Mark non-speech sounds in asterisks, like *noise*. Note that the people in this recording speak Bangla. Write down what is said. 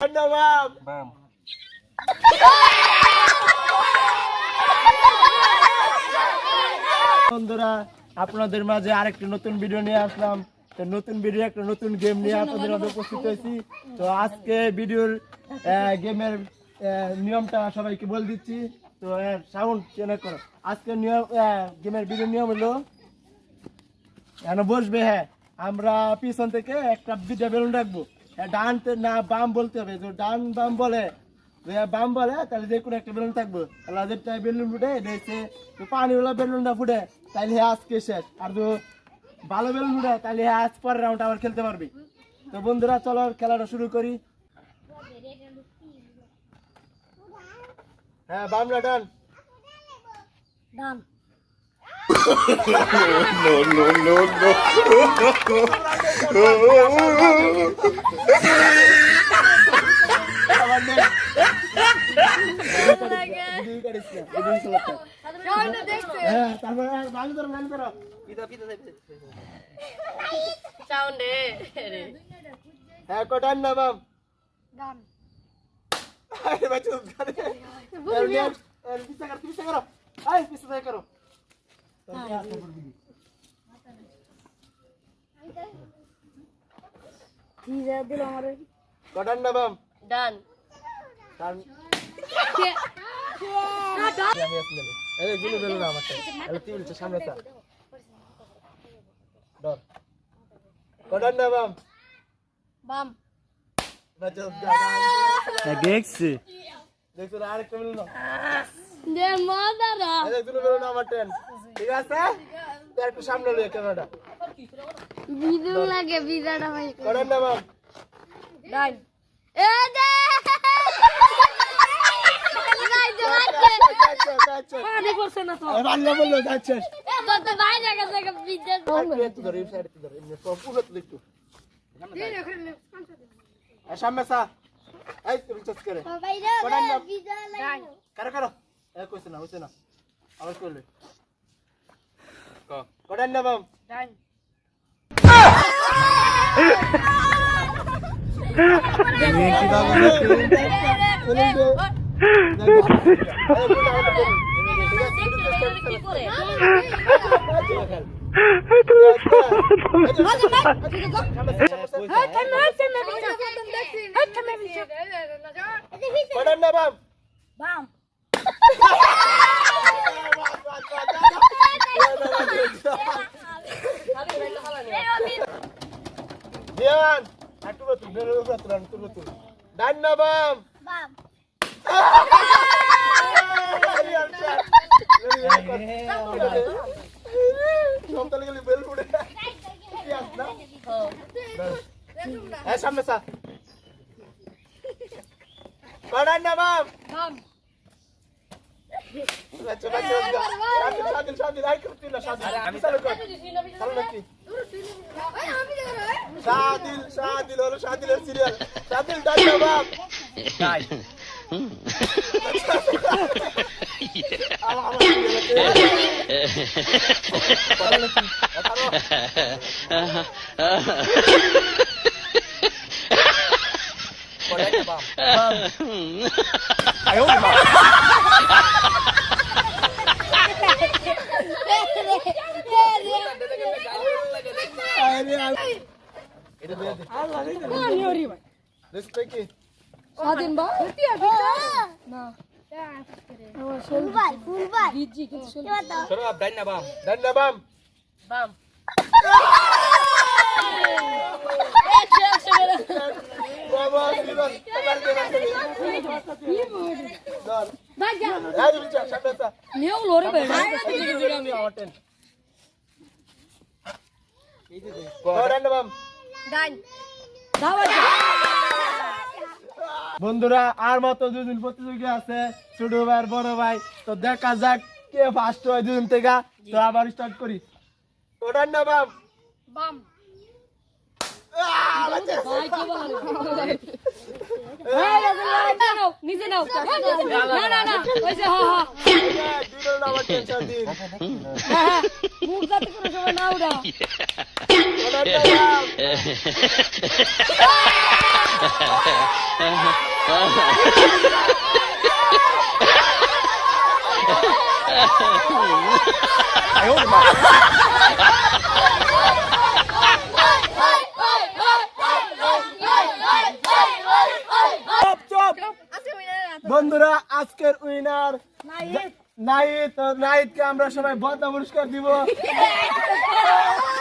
ধন্যবাদ বাম বন্ধুরা আপনাদের মাঝে আরেকটি নতুন ভিডিও নিয়ে আসলাম। তো নতুন ভিডিও একটা নতুন গেম নিয়ে আপনাদের মাঝে উপস্থিত হয়েছি। তো আজকে ভিডিওর গেমের নিয়মটা সবাইকে বলে দিচ্ছি। তো সাউন্ড চেনে করো। আজকে নিয়ম গেমের ভিডিও নিয়ম হলো কেন বসবে হ্যাঁ। আমরা পিছন থেকে একটা দুটা বেলুন রাখব। ডান না, বাম বলতে হবে। তো ডান বাম বলে বাম বলে, তাহলে যে কোনো একটা বেলুন থাকব। তাহলে যেটা বেলুন ফুটে দেখছে তো পানিওয়ালা বেলুনটা ফুটে তাহলে হ্যাঁ আজকে শেষ। আর তো ভালো বেলুন ফুটে তাহলে হ্যাঁ আজ পরের রাউন্ড আবার খেলতে পারবি। তো বন্ধুরা, চলো খেলাটা শুরু করি। হ্যাঁ বামরা ডান। ডান। নেই। ভিডিও কাটিস না, হ্যাঁ হ্যাঁ কটান না বাম আরে বাচ্চা এর পিছে কর পিছে করো আই পিছে করো দিল আমারে কটান না বাম ডান ডান আমি আসলে এই গুলো বেলো না আমাকে আরে তুই বলছিস সামনে তা ডর কটান না বাম বাম দেখছি দেখছ না আরেকটা বেলো না দে বেলো আমার ট্রেন ঠিক আছে? তুই একটু সামনে লয়ে ক্যামেরাটা। বিদুর লাগে বিদাটা ভাই। কটান না বাম ডান এ দে! আচ্ছা আচ্ছা পানি করছে না তো বাংলা বলল যাচ্ছিস তো তো ভাই জায়গা জায়গা বিদা একটু একটু ধরো সাইডে ধরো এমনি সম্পূর্ণ তুই একটু। সামনে সা। এই তুমি চাষ করে। কটান না। কারও কারও। এ কইছে না হইছে না। আবার করলে কটান না বাম ডান কি করে কটান না বাম বাম দিয়ান একটু তুল বেরো তুল আমি তুল তুল। ডান না বাম? বাম। সমতলে বাম আচ্ছা নাকি? শাকিল শাকিল হলো শাকিলের সিরিয়াল শাকিল ডান না বাম ডাই আমার এটা দিয়ে দে রেসপেক্ট কি স্বাধীন বা না ফুলবাই ফুলবাই বিজি কিছু সরো আপ ডাইন না বাম বাম ডান দাও বন্ধুরা আর মতো দুদিন প্রতিযোগী আছে ছোট ভাই বড় ভাই। তো দেখা যাক কে ফার্স্ট হয় দুদিন থেকে। তো আবার স্টার্ট করি। ওটার না বাম। বাম আহ, বাচ্চা। ভাই কি বলে নিজে নাও না না না ওইসে হা হা দিন মুখ যাতে কোনো সময় না উড়া ওটার ধন্যবাদ। চুপ, বন্ধুরা আজকের উইনার নাইট তো নাইটকে আমরা সবাই বদনা পুরস্কার দিব। *laughs*